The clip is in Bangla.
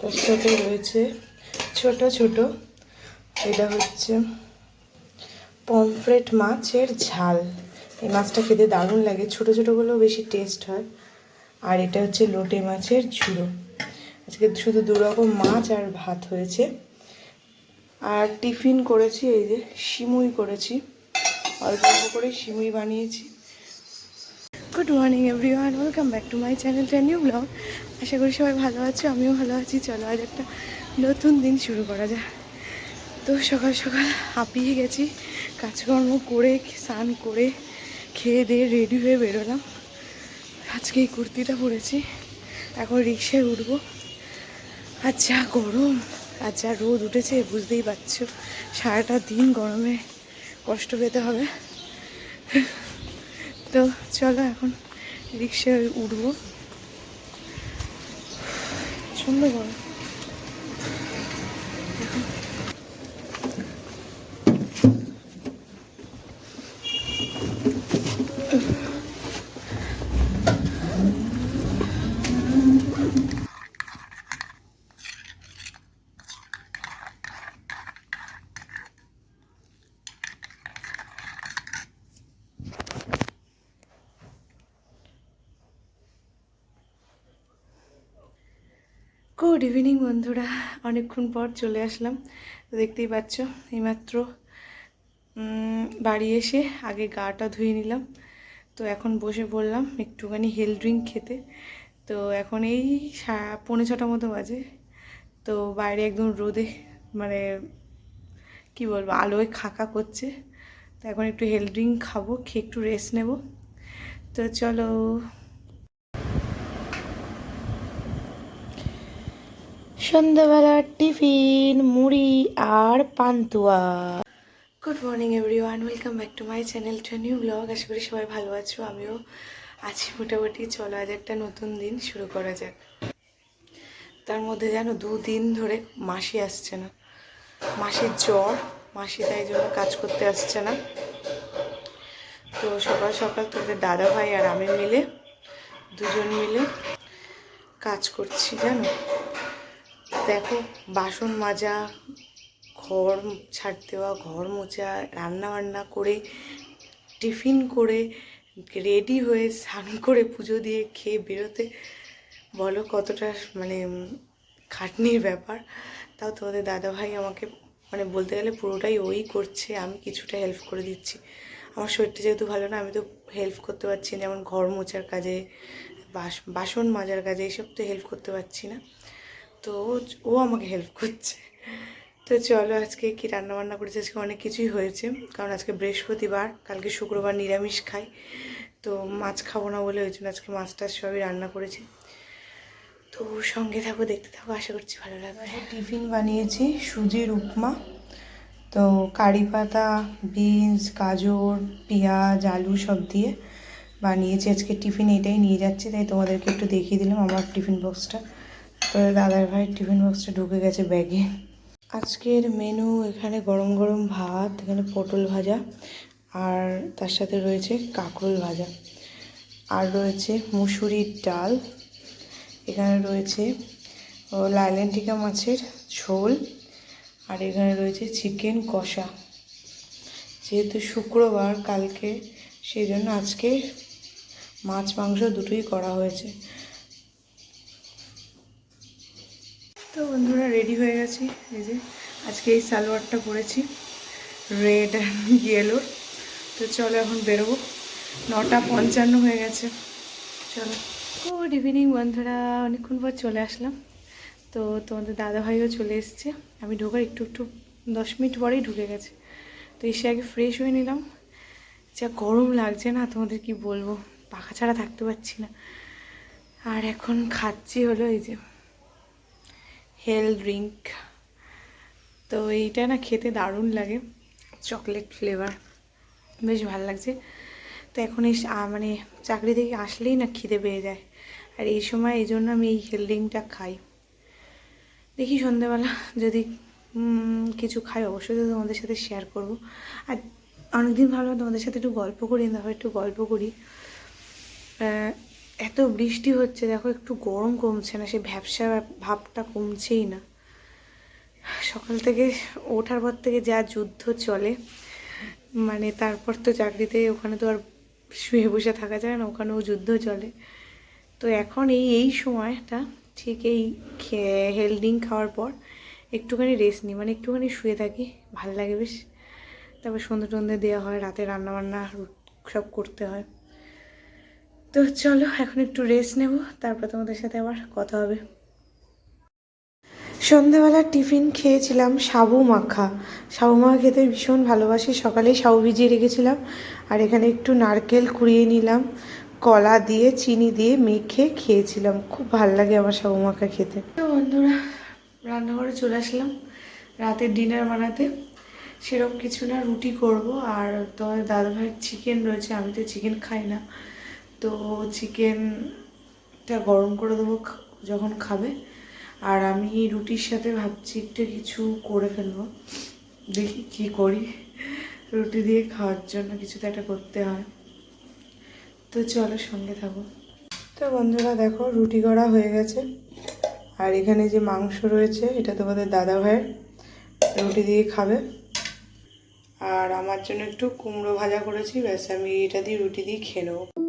তার সাথে রয়েছে ছোট ছোট, এটা হচ্ছে পমফ্রেট মাছের ঝাল। এই মাছটা খেতে দারুণ লাগে, ছোট ছোটোগুলো বেশি টেস্ট হয়। আর এটা হচ্ছে লোটে মাছের ঝুড়ো। আজকে শুধু দু রকম মাছ আর ভাত হয়েছে। আর টিফিন করেছি, এই যে সিমুই করেছি। অল্প অল্প করে সিমুই বানিয়েছি। Good morning everyone welcome back to my channel new blog আশা করি সবাই ভালো আছো, আমিও ভালো আছি। চলো আজ একটা নতুন দিন শুরু করা যায় তো সকাল সকাল হাঁপিয়ে গেছি, কাজকর্ম করে, স্নান করে, খেয়ে দিয়ে রেডি হয়ে বেরোলাম। আজকে এই কুর্তিটা পরেছি, এখন রিক্সায় উঠবো। আর যা গরম, আর যা রোদ উঠেছে, বুঝতেই পারছ, সারাটা দিন গরমে কষ্ট পেতে হবে। তো চলো এখন রিক্সায় উঠবো। সুন্দর গরম। গুড ইভিনিং বন্ধুরা। অনেকক্ষণ পর চলে আসলাম। দেখতেই পাচ্ছ, এইমাত্র বাড়ি এসে আগে গাটা ধুয়ে নিলাম। তো এখন বসে পড়লাম একটুখানি হেল ড্রিঙ্ক খেতে। তো এখন এই পৌনে ছটা মতো বাজে। তো বাইরে একদম রোদে মানে কি বলব, আলোয় খাকা করছে। তো এখন একটু হেল ড্রিঙ্ক খাব, খেয়ে একটু রেস্ট নেব। তো চলো সন্ধ্যাবেলার টিফিন, মুড়ি আর pantua. Good morning everyone welcome back to my channel to new blog আশা করি সবাই ভালো আছো, আমিও আছি মোটামুটি। চলো, আজ একটা নতুন দিন শুরু করা যাক। তার মধ্যে যেন দুদিন ধরে মাসি আসছে না। মাসির জ্বর, মাসি তাই জন্য কাজ করতে আসছে না। তো সকাল সকাল তোদের দাদা ভাই আর আমি মিলে, দুজন মিলে কাজ করছি, জানো? দেখো, বাসন মাজা, ঘর ছাড় দেওয়া, ঘর মোছা রান্না বান্না করে, টিফিন করে, রেডি হয়ে স্নান করে পুজো দিয়ে খেয়ে বেরোতে, বলো কতটা মানে খাটনির ব্যাপার। তাও তোমাদের দাদাভাই আমাকে মানে বলতে গেলে পুরোটাই ওই করছে, আমি কিছুটা হেল্প করে দিচ্ছি। আমার শরীরটা যেহেতু ভালো না, আমি তো হেল্প করতে পারছি না, যেমন ঘর মোছার কাজে, বাস, বাসন মাজার কাজে এইসব তো হেল্প করতে পারছি না। তো ও আমাকে হেল্প করছে। তো চলো আজকে কি রান্না বান্না করেছে? আজকে অনেক কিছুই হয়েছে। কারণ আজকে বৃহস্পতিবার, কালকে শুক্রবার নিরামিষ খাই। তো মাছ খাব না বলে ওই জন্য আজকে মাছ টাছ সবই রান্না করেছি। তো সঙ্গে থাকো, দেখতে থাকো, আশা করছি ভালো লাগবে। টিফিন বানিয়েছি সুজির উপমা তো কারি পাতা, বিনস, গাজর, পেঁয়াজ, আলু সব দিয়ে বানিয়েছি। আজকে টিফিন এটাই নিয়ে যাচ্ছি, তাই তোমাদেরকে একটু দেখিয়ে দিলাম আমার টিফিন বক্সটা। তো দাদার ভাইয়ের টিফিন বক্সটা ঢুকে গেছে ব্যাগে। আজকের মেনু এখানে গরম গরম ভাত, এখানে পটল ভাজা, আর তার সাথে রয়েছে কাঁকরোল ভাজা। আর রয়েছে মুসুরির ডাল, এখানে রয়েছে লাইলেন্টিকা মাছের ঝোল, আর এখানে রয়েছে চিকেন কষা। যেহেতু শুক্রবার, কালকে সেই জন্য আজকে মাছ মাংস দুটোই করা হয়েছে। তো বন্ধুরা রেডি হয়ে গেছি। এই যে আজকে এই সালোয়ারটা পরেছি রেড অ্যান্ড ইয়েলোর তো চলো এখন বেরোবো। নটা পঞ্চান্ন হয়ে গেছে। চলো। গুড ইভিনিং বন্ধুরা, অনেকক্ষণ পর চলে আসলাম। তো তোমাদের দাদাভাইও চলে এসছে। আমি ঢোকার একটু একটু দশ মিনিট পরেই ঢুকে গেছে। তো এসে আগে ফ্রেশ হয়ে নিলাম। যা গরম লাগছে না, তোমাদের কি বলব? পাখা ছাড়া থাকতে পারছি না। আর এখন খাচ্ছি হলো এই যে হেল ড্রিঙ্ক। তো এইটা না খেতে দারুণ লাগে। Chocolate flavour. বেশ ভালো লাগছে। তো এখন এই মানে চাকরি থেকে আসলেই না খিদে পেয়ে যায়। আর এই সময় এই জন্য আমি এই হেল ড্রিঙ্কটা খাই। দেখি সন্ধেবেলা যদি কিছু খাই অবশ্যই তো তোমাদের সাথে শেয়ার করব। আর অনেকদিন ভাবলাম তোমাদের সাথে একটু গল্প করি, না একটু গল্প করি। এত বৃষ্টি হচ্ছে, দেখো একটু গরম কমছে না, সে ভ্যাবসা ভাবটা কমছেই না। সকাল থেকে ওঠার পর থেকে যা যুদ্ধ চলে মানে তারপর তো চাকরিতে ওখানে তো আর শুয়ে বসে থাকা যায় না, ওখানেও যুদ্ধ চলে। তো এখন এই এই সময়টা ঠিক এই ড্রিঙ্ক খাওয়ার পর একটুখানি রেস্ট নিই মানে একটুখানি শুয়ে থাকি, ভালো লাগে বেশ। তারপর সন্ধ্যে টন্ধে দেওয়া হয়, রাতে রান্নাবান্না সব করতে হয়। তো চলো, এখন একটু রেস্ট নেব, তারপর তোমাদের সাথে আবার কথা হবে। সন্ধ্যাবেলা টিফিন খেয়েছিলাম সাবু মাখা। সাবু মাখা খেতে ভীষণ ভালোবাসি সকালেই সাবু ভিজিয়ে রেখেছিলাম, আর এখানে একটু নারকেল কুড়িয়ে নিলাম, কলা দিয়ে, চিনি দিয়ে মেখে খেয়েছিলাম। খুব ভালো লাগে আমার সাবু মাখা খেতে। তো বন্ধুরা, রান্নাঘরে চলে আসলাম, রাতের ডিনার বানাতে। সেরকম কিছু না, রুটি করব, আর তোমাদের দাদা ভাইয়ের চিকেন রয়েছে, আমি তো চিকেন খাই না। তো চিকেনটা গরম করে দেবো যখন খাবে। আর আমি রুটির সাথে ভাবছি একটু কিছু করে ফেলব। দেখি কি করি। রুটি দিয়ে খাওয়ার জন্য কিছু তো একটা করতে হয়। তো চলো সঙ্গে থাকো। তো বন্ধুরা দেখো, রুটি করা হয়ে গেছে। আর এখানে যে মাংস রয়েছে, এটা তোমাদের দাদা ভাইয়ের। রুটি দিয়ে খাবে। আর আমার জন্য একটু কুমড়ো ভাজা করেছি, ব্যাস আমি এটা দিয়ে রুটি দিয়ে খেয়ে নেব।